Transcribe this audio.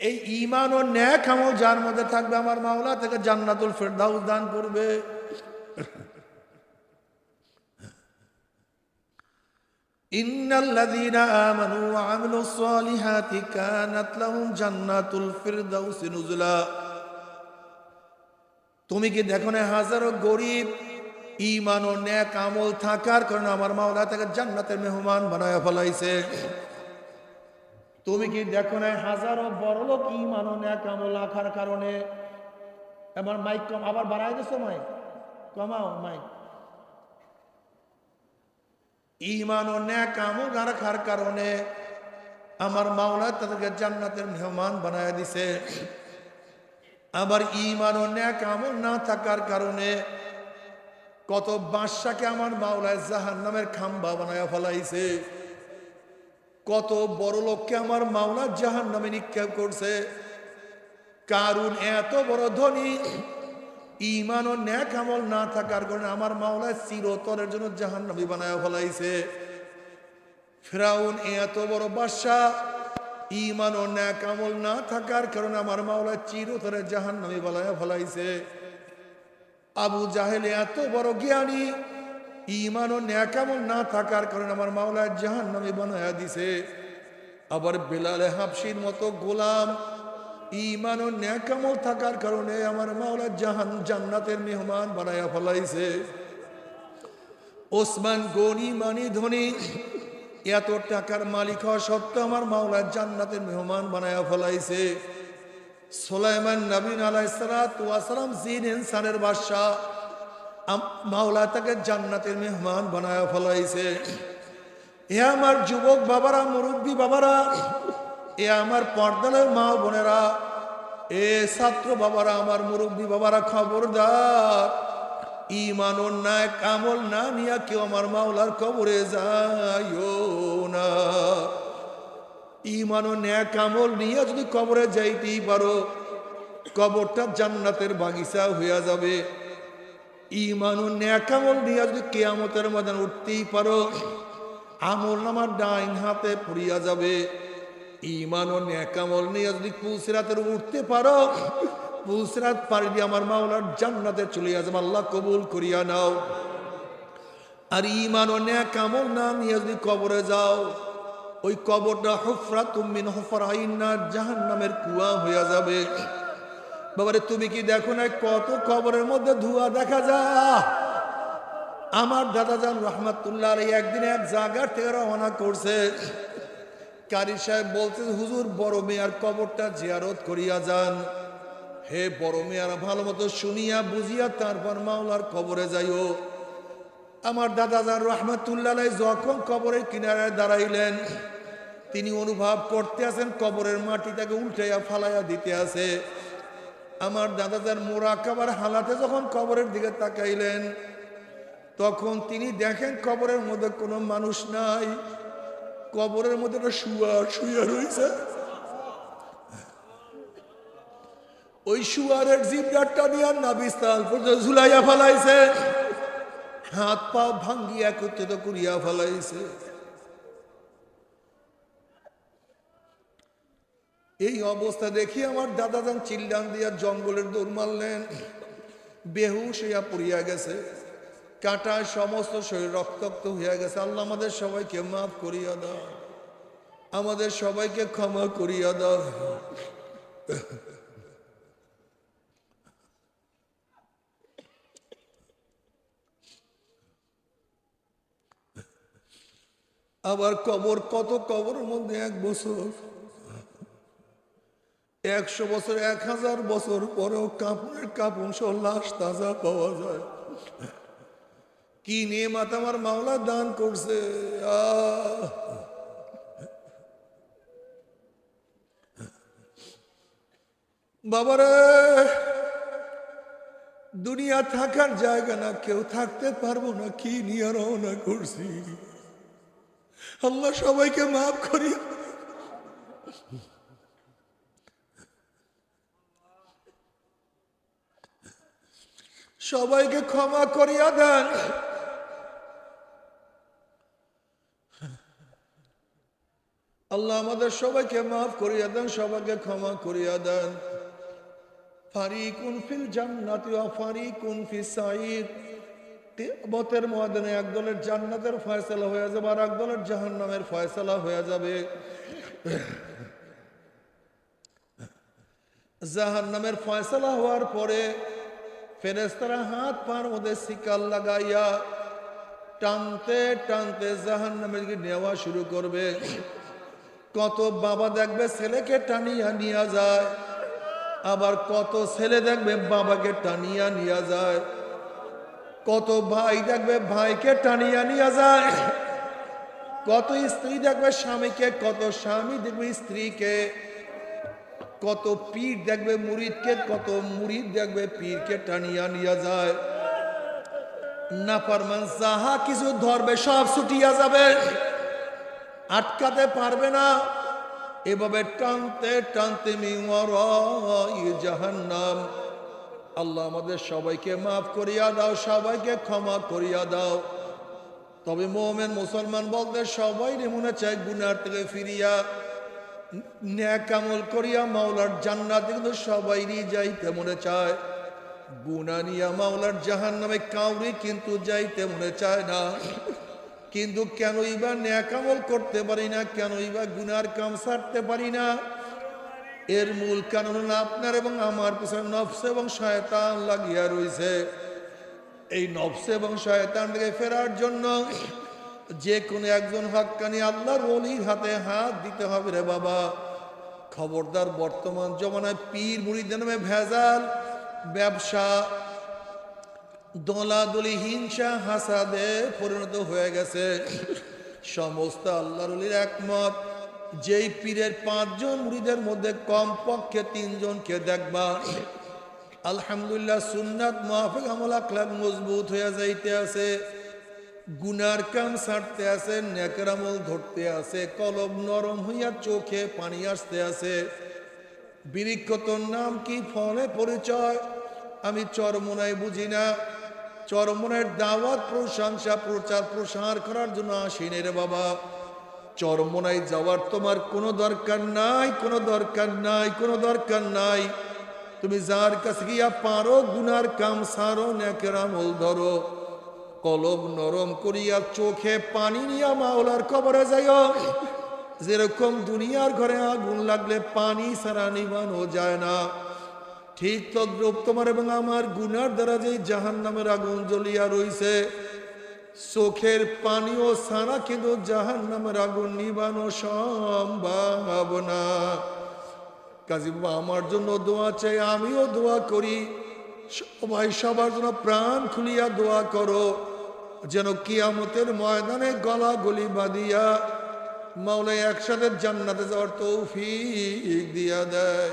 এই ইমান ও ন্যাক আমল যার মধ্যে থাকবে আমার মাওলা থেকে জান্নাতুল ফেরদাউস দান করবে إن الذين آمنوا وعملوا الصالحات كانت لهم جنات الفردوس نزلا তুমি কি দেখো না হাজারো গরিব ইমান ও ন্যাক আমল থাকার কারণে আমার মাওলা তাকে জান্নাতের মেহমান বানায় ফেলাইছে তুমি কি দেখো না হাজারো বড় লোক ইমান ও ন্যাক আমল রাখার কারণে? এবার মাইক কম, আবার বাড়াই দিছো মাইক? কমাও মাইক। ইমান ও ন্যাক আমল রাখার কারণে আমার মাওলা তাদেরকে জান্নাতের মেহমান বানায় দিছে। আবার ইমান ও ন্যাক না থাকার কারণে কত বাদশাকে আমার মাওলায় জাহান নামের খাম্বা বানায় ফেলাইছে। কত বড় লোককে আমার মাওলা জাহান নামে নিক্ষেপ করছে। কারণ এত বড় ধনী ইমান ও ন্যাক আমল না থাকার কারণে আমার মাওলা চিরতরের জন্য জাহান নামি বানায় ফেলাইছে। ফেরাউন এত বড় বাদশা ইমান ও ন্যাক আমল না থাকার কারণে আমার মাওলা চিরতরে জাহান নামি বানায় ফেলাইছে। আবু জাহেল এত বড় জ্ঞানী ইমান ও ন্যাক আমল না থাকার কারণে আমার মাওলা জাহান নামি বানায় দিছে আবার বেলালে হাফসির মতো গোলাম ইমান ও ন্যাকামল থাকার কারণে আমার মাওলা জাহান, জান্নাতের মেহমান বানায়া ফলাইছে। ওসমান গনি, মানি, ধনী, এত টাকার মালিক হওয়া সত্ত্বেও আমার মাওলা জান্নাতের মেহমান বানায়া ফলাইছে। সোলাইমান নবীন আলাইসালাম জিন ইনসানের বাদশাহ মাওলা তাকে জান্নাতের মেহমান বানায়া ফলাইছে। এ আমার যুবক বাবারা, মুরব্বী বাবারা, এ আমার পর্দালের মা বোনেরা, এ ছাত্র বাবারা, আমার মুরব্বী বাবারা, খবরদার। ইমান অন্যায় কামল না নিয়া কেউ আমার মাওলার কবরে যাইও না। ইমান ন্যায়, কামল নিয়ে যদি কবরে যাইতেই পারো, কবরটা জান্নাতের বাগিচা হইয়া যাবে। ইমান ও ন্যায় কামল নিয়ে যদি কেয়ামতের ময়দান উঠতেই পারো, আমল নামার ডাইন হাতে পড়িয়া যাবে। ইমান ও ন্যাকামল নিয়ে যদি পুলসিরাতের উঠতে পারো পুলসিরাত পাড়ি দিয়ে আমার মাওলার জান্নাতে চলে যাবে আল্লাহ কবুল করিয়া নাও। আর ইমান ও ন্যাকামল না নিয়ে যদি কবরে যাও, ওই কবরটা হফরা তুমিন হফরাইনা জাহান নামের কুয়া হইয়া যাবে। বাবারে, তুমি কি দেখো না কত কবরের মধ্যে ধোঁয়া দেখা যায়? আমার দাদাজান রহমাতুল্লাহ আলাই একদিন এক জায়গার থেকে রওনা করছে। কারি সাহেব বলছে, হুজুর, বড় মেয়ার কবরটা জিয়ারত করিয়া যান। হে বড় মেয়ার, ভালো মতো শুনিয়া বুঝিয়া তারপর মাওলার কবরে যাইও। আমার দাদাজান রহমাতুল্লাহ আলাই যখন কবরের কিনারায় দাঁড়াইলেন, তিনি অনুভব করতে আছেন কবরের মাটিটাকে উল্টাইয়া ফালাইয়া দিতে আছে। আমার দাদাজান মোরাকাবার হালাতে যখন কবরের দিকে তাকাইলেন, তখন তিনি দেখেন কবরের মধ্যে কোনো মানুষ নাই। কবরের মধ্যে একটা শুয়া শুয়া রয়েছে ওই শুয়ারের জিবডারটা নিয়ে নাবিস্তাল পর্যন্ত ঝুলাইয়া ফেলাইছে। হাত পা ভাঙ্গিয়া একত্রিত করিয়া ফেলাইছে। এই অবস্থা দেখি আমার দাদা যান চিল্লান দিয়া জঙ্গলের দৌড় মারলেন। বেহুশ হইয়া পড়িয়া গেছে। কাটায় সমস্ত শরীর রক্তাক্ত হইয়া গেছে। আল্লাহ আমাদের সবাইকে মাফ করিয়া দাও। আমাদের সবাইকে ক্ষমা করিয়া দাও। আবার কবর, কত কবরের মধ্যে এক বছর একশো বছর, এক হাজার বছর পরেও কাপড়ের কাপড় সব লাশ তাজা পাওয়া যায়। কি নিয়মাত আমার মাওলা দান করছে! বাবারে, দুনিয়া থাকার জায়গা না, কেউ থাকতে পারব না, কি নিয়ে রওনা করছি। আল্লাহ সবাইকে মাফ করি। সবাইকে ক্ষমা করিয়া দেন। আল্লাহ আমাদের সবাইকে মাফ করিয়া দেন, সবাইকে ক্ষমা করিয়া দেন। ফারিকুন ফিল জান্নাতি ওয়া ফারিকুন ফিস সাইর বতের ময়দানে এক দলের জান্নাতের ফয়সালা হয়ে যাবে আর এক দলের জাহান্নামের ফয়সালা হয়ে যাবে। জাহান্নামের ফয়সালা হওয়ার পরে ফেরেস্তারা হাত পার মধ্যে শিকার লাগাইয়া টানতে টানতে জাহান্নামের দিকে নেওয়া শুরু করবে। কত বাবা দেখবে ছেলেকে টানিয়া নিয়ে যায়, আবার কত ছেলে দেখবে বাবাকে টানিয়া নিয়ে যায়, কত ভাই দেখবে ভাইকে টানিয়া নিয়ে যায়, কত স্ত্রী দেখবে স্বামীকে, কত স্বামী দেখবে স্ত্রীকে কত পীর দেখবে মুরিদকে, কত মুরিদ দেখবে পীরকে টানিয়া নিয়ে যায়। না পারমান যাহা কিছু ধরবে, সব ছুটিয়া যাবে। আটকাতে পারবে না। এভাবে টানতে টানতে জাহান্নাম। আল্লাহ আমাদের সবাইকে মাফ করিয়া দাও, সবাইকে ক্ষমা করিয়া দাও। তবে মোমেন মুসলমান বলতে সবাই মনে চায় গুনার থেকে ফিরিয়া। ন্যাক আমল করিয়া মাওলার জান্নাতে কিন্তু সবাইরই যাইতে মনে চায়। গুনা নিয়া মাওলার জাহান নামে কাউরি কিন্তু যাইতে মনে চায় না। কিন্তু কেনই বা ন্যাক আমল করতে পারি না, কেনই বা গুনার কাম সারতে পারি না। এর মূল কারণ হলো আপনার এবং আমার পিছনে নফস এবং শয়তান লাগিয়া রয়েছে এই নফস এবং শয়তান থেকে ফেরার জন্য যে কোনো একজন হাক্কানি আল্লাহর অলির হাতে হাত দিতে হবে রে বাবা। খবরদার বর্তমান জমানায় পীর মুড়িদের নামে ভেজাল, ব্যবসা, দলাদলি, হিংসা, হাসাদে পরিণত হয়ে গেছে। সমস্ত আল্লাহর অলির একমত, যেই পীরের পাঁচজন মুড়িদের মধ্যে কমপক্ষে তিনজনকে দেখবা। আলহামদুলিল্লাহ সুন্নাত মাহফিক আমল আখলাক মজবুত হয়ে যাইতে আছে। গুনার কাম ছাড়তে আছে নেকের আমল ধরতে আছে, কলম নরম হইয়া চোখে পানি আসতে আছে। বৃক্ষতর নাম কি ফলে পরিচয়? আমি চরমোনায় বুঝি না। চরমনের দাওয়াত, প্রশংসা, প্রচার, প্রসার করার জন্য আসিনি রে বাবা। চরমোনায় যাওয়ার তোমার কোনো দরকার নাই, কোনো দরকার নাই, কোনো দরকার নাই। তুমি যার কাছে গিয়া পারো, গুনার কাম সারো নেকের আমল ধরো। কলব নরম করিয়া চোখে পানি নিয়া মাওলার কবরে যাইও। যেরকম দুনিয়ার ঘরে আগুন লাগলে পানি সারা নিবানো যায় না। ঠিক তদ্রুপ তোমার এবং আমার গুনার দ্বারা যে জাহান নামের আগুন জ্বলিয়া রইছে, চোখের পানিও সারা কিন্তু জাহান নামের আগুন নিবানো সম্ভব না। কাজী বাবা, আমার জন্য দোয়া চাই, আমিও দোয়া করি। সবাই সবার জন্য প্রাণ খুলিয়া দোয়া করো, যেন কিয়ামতের ময়দানে গলা গলি বাঁধিয়া মাওলাই একসাথে জান্নাতে যাওয়ার তৌফিক দিয়া দেয়।